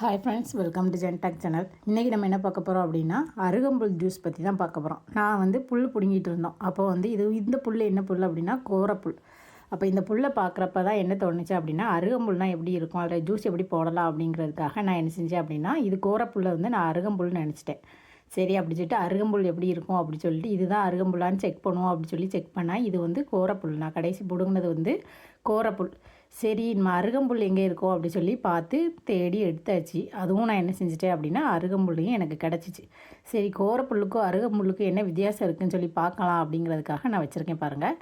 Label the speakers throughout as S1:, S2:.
S1: Hi friends welcome to ஜென்டாக் channel இன்றைக்கி நம்ம என்ன பார்க்க போகிறோம் அப்படின்னா அருகம்புல் ஜூஸ் பற்றி தான் பார்க்க போகிறோம் நான் வந்து புல் பிடுங்கிட்டு இருந்தோம். அப்போ வந்து இது இந்த புல் என்ன புல் அப்படின்னா கோரப்புல் அப்போ இந்த புல்லை பார்க்குறப்ப தான் என்ன தோணுச்சு அப்படின்னா அருகம்புல்னால் எப்படி இருக்கும்? அதில் ஜூஸ் எப்படி போடலாம் அப்படிங்கிறதுக்காக நான் என்ன செஞ்சேன் அப்படின்னா இது கோரப்புல்லை வந்து நான் அருகம்புல்னு நினச்சிட்டேன். சரி அப்படி சொல்லிட்டு அருகம்புல் எப்படி இருக்கும் அப்படி சொல்லிட்டு இதுதான் அருகம்புல்லான்னு செக் பண்ணுவோம் அப்படி சொல்லி செக் பண்ணால் இது வந்து கோரப்புல் நான் கடைசி பிடுங்கினது வந்து கோரப்புல் சரி நம்ம அருகம்புல் எங்கே இருக்கோ அப்படி சொல்லி பார்த்து தேடி எடுத்தாச்சு. அதுவும் நான் என்ன செஞ்சிட்டேன் அப்படின்னா அருகம்புல்லையும் எனக்கு கிடச்சிச்சு. சரி கோரப்புல்லுக்கும் அருகம்புல்லுக்கும் என்ன வித்தியாசம் இருக்குன்னு சொல்லி பார்க்கலாம் அப்படிங்கிறதுக்காக நான் வச்சுருக்கேன் பாருங்கள்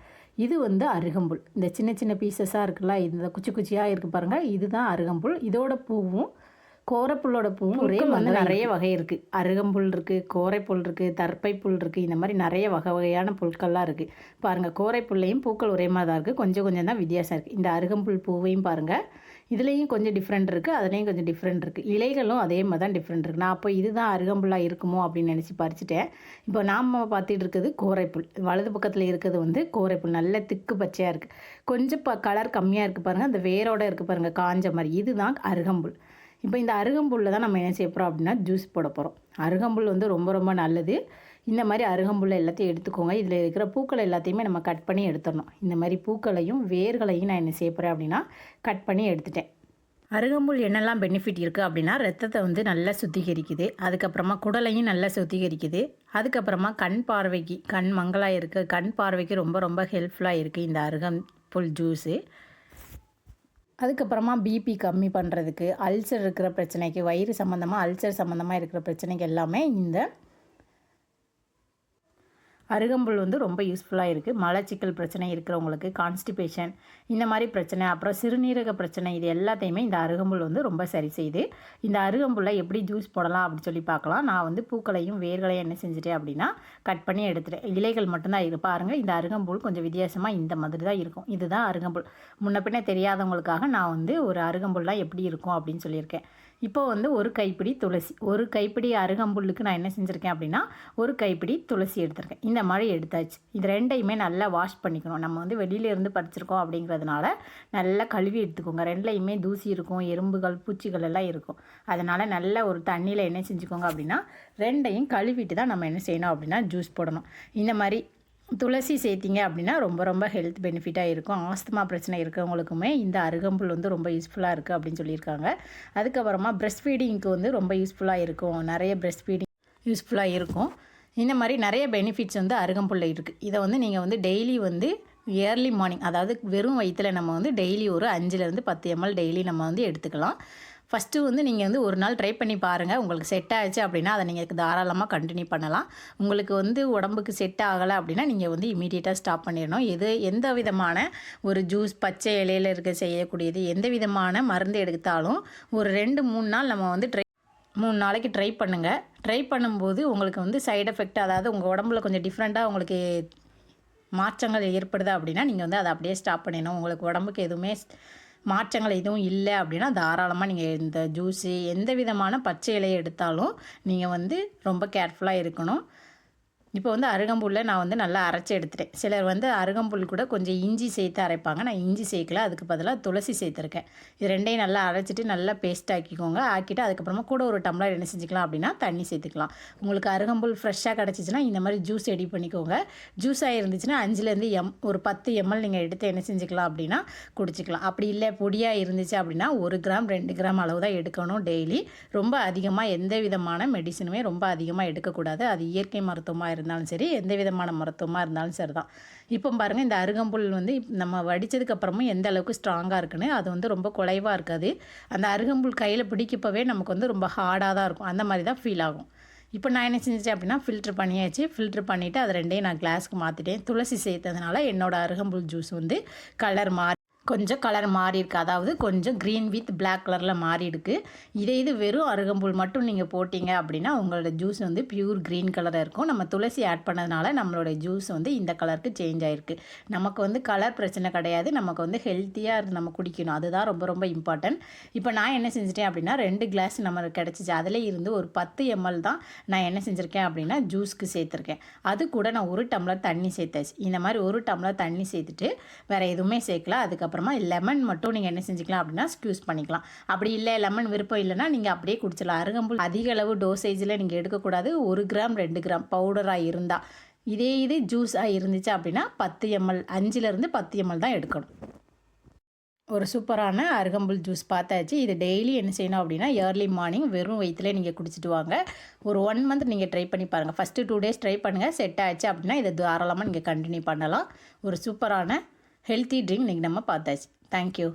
S1: இது வந்து அருகம்புல். இந்த சின்ன சின்ன பீசஸாக இருக்குல்ல இந்த குச்சி குச்சியாக இருக்குது பாருங்கள் இதுதான் அருகம்புல். இதோட பூவும் கோரைப்புல்லோட பூவும் ஒரே வந்து நிறைய வகை இருக்குது அருகம்புல் இருக்குது கோரைப்புல் இருக்குது தர்ப்பை புல் இருக்குது இந்த மாதிரி நிறைய வகை வகையான புல்கள்லாம் இருக்குது பாருங்கள் கோரைப்புல்லையும் பூக்கள் ஒரே மாதிரி தான் இருக்குது கொஞ்சம் கொஞ்சம் தான் வித்தியாசம் இருக்குது இந்த அருகம்புல் பூவையும் பாருங்கள் இதுலேயும் கொஞ்சம் டிஃப்ரெண்ட் இருக்குது அதுலேயும் கொஞ்சம் டிஃப்ரெண்ட் இருக்குது இலைகளும் அதே மாதிரி தான் டிஃப்ரெண்ட் இருக்குது நான் அப்போ இதுதான் அருகம்புல்லாக இருக்குமோ அப்படின்னு நினச்சி பறிச்சிட்டேன். இப்போ நாம் பார்த்துட்டு இருக்கிறது கோரைப்புல். வலது பக்கத்தில் இருக்கிறது வந்து கோரைப்புல். நல்ல திக்கு பச்சையாக இருக்குது கொஞ்சம் ப கலர் கம்மியாக இருக்குது பாருங்கள் அந்த வேரோடு இருக்குது பாருங்கள் காஞ்ச மாதிரி. இதுதான் அருகம்புல். இப்போ இந்த அருகம்புல்ல தான் நம்ம என்ன செய்ய போகிறோம் அப்படின்னா ஜூஸ் போட போகிறோம் அருகம்புல் வந்து ரொம்ப ரொம்ப நல்லது. இந்த மாதிரி அருகம்புல்லை எல்லாத்தையும் எடுத்துக்கோங்க. இதில் இருக்கிற பூக்கள் எல்லாத்தையுமே நம்ம கட் பண்ணி எடுத்துடணும். இந்த மாதிரி பூக்களையும் வேர்களையும் நான் என்ன செய்ய போகிறேன் அப்படின்னா கட் பண்ணி எடுத்துட்டேன். அருகம்புல் என்னெல்லாம் பெனிஃபிட் இருக்குது அப்படின்னா ரத்தத்தை வந்து நல்லா சுத்திகரிக்குது. அதுக்கப்புறமா குடலையும் நல்லா சுத்திகரிக்குது. அதுக்கப்புறமா கண் பார்வைக்கு கண் மங்களாக இருக்குது கண் பார்வைக்கு ரொம்ப ரொம்ப ஹெல்ப்ஃபுல்லாக இருக்குது இந்த அருகம்புல் ஜூஸு அதுக்கப்புறமா பிபி கம்மி பண்ணுறதுக்கு அல்சர் இருக்கிற பிரச்சனைக்கு வயிறு சம்மந்தமாக அல்சர் சம்மந்தமாக இருக்கிற பிரச்சனைக்கு எல்லாமே இந்த அருகம்புல் வந்து ரொம்ப யூஸ்ஃபுல்லாக இருக்குது மலச்சிக்கல் பிரச்சனை இருக்கிறவங்களுக்கு கான்ஸ்டிபேஷன் இந்த மாதிரி பிரச்சனை அப்புறம் சிறுநீரக பிரச்சனை இது எல்லாத்தையுமே இந்த அருகம்புல் வந்து ரொம்ப சரி செய்யுது இந்த அருகம்புல்லை எப்படி ஜூஸ் போடலாம் அப்படின்னு சொல்லி பார்க்கலாம். நான் வந்து பூக்களையும் வேர்களையும் என்ன செஞ்சுட்டேன் அப்படின்னா கட் பண்ணி எடுத்துட்டேன். இலைகள் மட்டும்தான் இருக்கு. பாருங்கள் இந்த அருகம்புல் கொஞ்சம் வித்தியாசமாக இந்த மாதிரி தான் இருக்கும். இதுதான் அருகம்புல். முன்ன பின்ன தெரியாதவங்களுக்காக நான் வந்து ஒரு அருகம்புல்லாம் எப்படி இருக்கும் அப்படின்னு சொல்லியிருக்கேன். இப்போ வந்து ஒரு கைப்பிடி துளசி. ஒரு கைப்பிடி அருகம்புல்லுக்கு நான் என்ன செஞ்சுருக்கேன் அப்படின்னா ஒரு கைப்பிடி துளசி எடுத்திருக்கேன். இந்த மாதிரி எடுத்தாச்சு. இது ரெண்டையுமே நல்லா வாஷ் பண்ணிக்கணும். நம்ம வந்து வெளியிலேருந்து பறிச்சிருக்கோம் அப்படிங்கிறதுனால நல்லா கழுவி எடுத்துக்கோங்க. ரெண்டுலையுமே தூசி இருக்கும் எறும்புகள் பூச்சிகள் எல்லாம் இருக்கும். அதனால் நல்ல ஒரு தண்ணியில் என்ன செஞ்சுக்கோங்க அப்படின்னா ரெண்டையும் கழுவிட்டு தான் நம்ம என்ன செய்யணும் அப்படின்னா ஜூஸ் போடணும். இந்த மாதிரி துளசி சேர்த்திங்க அப்படின்னா ரொம்ப ரொம்ப ஹெல்த் பெனிஃபிட்டாக இருக்கும். ஆஸ்துமா பிரச்சனை இருக்கிறவங்களுக்குமே இந்த அருகம்புல் வந்து ரொம்ப யூஸ்ஃபுல்லாக இருக்குது அப்படின்னு சொல்லியிருக்காங்க. அதுக்கப்புறமா ப்ரெஸ்ட் ஃபீடிங்க்கு வந்து ரொம்ப யூஸ்ஃபுல்லாக இருக்கும். நிறைய ப்ரெஸ்ட் ஃபீடிங் யூஸ்ஃபுல்லாக இருக்கும். இந்த மாதிரி நிறைய பெனிஃபிட்ஸ் வந்து அருகம்புல்ல இருக்குது இதை வந்து நீங்கள் வந்து டெய்லி வந்து இயர்லி மார்னிங் அதாவது வெறும் வயிற்றில் நம்ம வந்து டெய்லி ஒரு அஞ்சுலேருந்து பத்து எம்எல் டெய்லி நம்ம வந்து எடுத்துக்கலாம். ஃபஸ்ட்டு வந்து நீங்கள் வந்து ஒரு நாள் ட்ரை பண்ணி பாருங்கள் உங்களுக்கு செட் ஆகிடுச்சு அப்படின்னா அதை நீங்கள் தாராளமாக கண்டினியூ பண்ணலாம். உங்களுக்கு வந்து உடம்புக்கு செட் ஆகலை அப்படின்னா நீங்கள் வந்து இமீடியட்டாக ஸ்டாப் பண்ணிடணும். எது எந்த விதமான ஒரு ஜூஸ் பச்சை இலையில் இருக்க செய்யக்கூடியது எந்த விதமான மருந்து எடுத்தாலும் ஒரு ரெண்டு மூணு நாள் நம்ம வந்து ட்ரை மூணு நாளைக்கு ட்ரை பண்ணுங்கள் ட்ரை பண்ணும்போது உங்களுக்கு வந்து சைடு எஃபெக்ட் அதாவது உங்கள் உடம்புல கொஞ்சம் டிஃப்ரெண்ட்டாக உங்களுக்கு மாற்றங்கள் ஏற்படுது அப்படின்னா நீங்கள் வந்து அதை அப்படியே ஸ்டாப் பண்ணிடணும். உங்களுக்கு உடம்புக்கு எதுவுமே மாற்றங்கள் எதுவும் இல்லை அப்படின்னா தாராளமாக நீங்கள் இந்த ஜூஸு எந்த விதமான பச்சை இலையை எடுத்தாலும் நீங்கள் வந்து ரொம்ப கேர்ஃபுல்லாக இருக்கணும். இப்போ வந்து அருகம்புல்லை நான் வந்து நல்லா அரைச்சி எடுத்துட்டேன். சிலர் வந்து அருகம்புல் கூட கொஞ்சம் இஞ்சி சேர்த்து அரைப்பாங்க. நான் இஞ்சி சேர்க்கல. அதுக்கு பதிலாக துளசி சேர்த்துருக்கேன். இது ரெண்டையும் நல்லா அரைச்சிட்டு நல்லா பேஸ்ட் ஆக்கிக்கோங்க. ஆக்கிட்டு அதுக்கப்புறமா கூட ஒரு டம்ளர் என்ன செஞ்சுக்கலாம் அப்படின்னா தண்ணி சேர்த்துக்கலாம். உங்களுக்கு அருகம்புல் ஃப்ரெஷ்ஷாக கிடச்சிச்சின்னா இந்த மாதிரி ஜூஸ் ரெடி பண்ணிக்கோங்க. ஜூஸாக இருந்துச்சுன்னா அஞ்சுலேருந்து எம் ஒரு பத்து எம்எல் நீங்கள் எடுத்து என்ன செஞ்சுக்கலாம் அப்படின்னா குடிச்சிக்கலாம். அப்படி இல்லை பொடியாக இருந்துச்சு அப்படின்னா ஒரு கிராம் ரெண்டு கிராம் அளவு தான் எடுக்கணும் டெய்லி ரொம்ப அதிகமாக எந்த விதமான மெடிசனுமே ரொம்ப அதிகமாக எடுக்கக்கூடாது. அது இயற்கை மருத்துவமாக இருந்து இருந்தாலும் சரி எந்த விதமான மருத்துவமாக இருந்தாலும் சரி தான் இப்போ பாருங்கள் இந்த அருகம்புல் வந்து நம்ம வடித்ததுக்கப்புறமும் எந்த அளவுக்கு ஸ்ட்ராங்காக இருக்குன்னு அது வந்து ரொம்ப குறைவாக இருக்காது. அந்த அருகம்புல் கையில் பிடிக்கப்பவே நமக்கு வந்து ரொம்ப ஹார்டாக தான் இருக்கும். அந்த மாதிரி தான் ஃபீல் ஆகும். இப்போ நான் என்ன செஞ்சேன் அப்படின்னா ஃபில்ட்ரு பண்ணியாச்சு. ஃபில்ட்ரு பண்ணிவிட்டு அதை ரெண்டையும் நான் கிளாஸ்க்கு மாற்றிட்டேன் துளசி சேர்த்ததுனால என்னோடய அருகம்புல் ஜூஸ் வந்து கலர் மாறி கொஞ்சம் கலர் மாறி இருக்குது அதாவது கொஞ்சம் க்ரீன் வித் பிளாக் கலரில் மாறி இருக்குது இதே இது வெறும் அருகம்புல் மட்டும் நீங்கள் போட்டிங்க அப்படின்னா உங்களோட ஜூஸ் வந்து பியூர் க்ரீன் கலராக இருக்கும். நம்ம துளசி ஆட் பண்ணதுனால நம்மளோட ஜூஸ் வந்து இந்த கலருக்கு சேஞ்ச் ஆகிருக்கு நமக்கு வந்து கலர் பிரச்சனை கிடையாது. நமக்கு வந்து ஹெல்த்தியாக இருந்து நம்ம குடிக்கணும். அதுதான் ரொம்ப ரொம்ப இம்பார்ட்டன்ட் இப்போ நான் என்ன செஞ்சிட்டேன் அப்படின்னா ரெண்டு கிளாஸ் நம்ம கிடச்சிச்சு. அதில் இருந்து ஒரு பத்து எம்எல் தான் நான் என்ன செஞ்சுருக்கேன் அப்படின்னா ஜூஸ்க்கு சேர்த்துருக்கேன். அது கூட நான் ஒரு டம்ளர் தண்ணி சேர்த்தாச்சு. இந்த மாதிரி ஒரு டம்ளர் தண்ணி சேர்த்துட்டு வேறு எதுவுமே சேர்க்கல. அதுக்கப்புறம் அப்புறமா லெமன் மட்டும் நீங்கள் என்ன செஞ்சுக்கலாம் அப்படின்னா ஸ்க்யூஸ் பண்ணிக்கலாம். அப்படி இல்லை லெமன் விருப்பம் இல்லைன்னா நீங்கள் அப்படியே குடிச்சிடலாம். அருகம்புல் அதிக அளவு டோசேஜில் நீங்கள் எடுக்கக்கூடாது. ஒரு கிராம் ரெண்டு கிராம் பவுடராக இருந்தால் இதே இது ஜூஸாக இருந்துச்சு அப்படின்னா பத்து எம்எல் அஞ்சுலேருந்து பத்து எம்எல் தான் எடுக்கணும். ஒரு சூப்பரான அருகம்புல் ஜூஸ் பார்த்தாச்சு. இது டெய்லி என்ன செய்யணும் அப்படின்னா ஏர்லி மார்னிங் வெறும் வயிற்றுல நீங்கள் குடிச்சிட்டு வாங்க. ஒரு ஒன் மந்த் நீங்கள் ட்ரை பண்ணி பாருங்கள் ஃபஸ்ட்டு டூ டேஸ் ட்ரை பண்ணுங்கள் செட் ஆச்சு அப்படின்னா இதை தாராளமாக நீங்கள் கண்டினியூ பண்ணலாம். ஒரு சூப்பரான ஹெல்த்தி ட்ரிங்க் இன்றைக்கி நம்ம பார்த்தாச்சு. தேங்க்யூ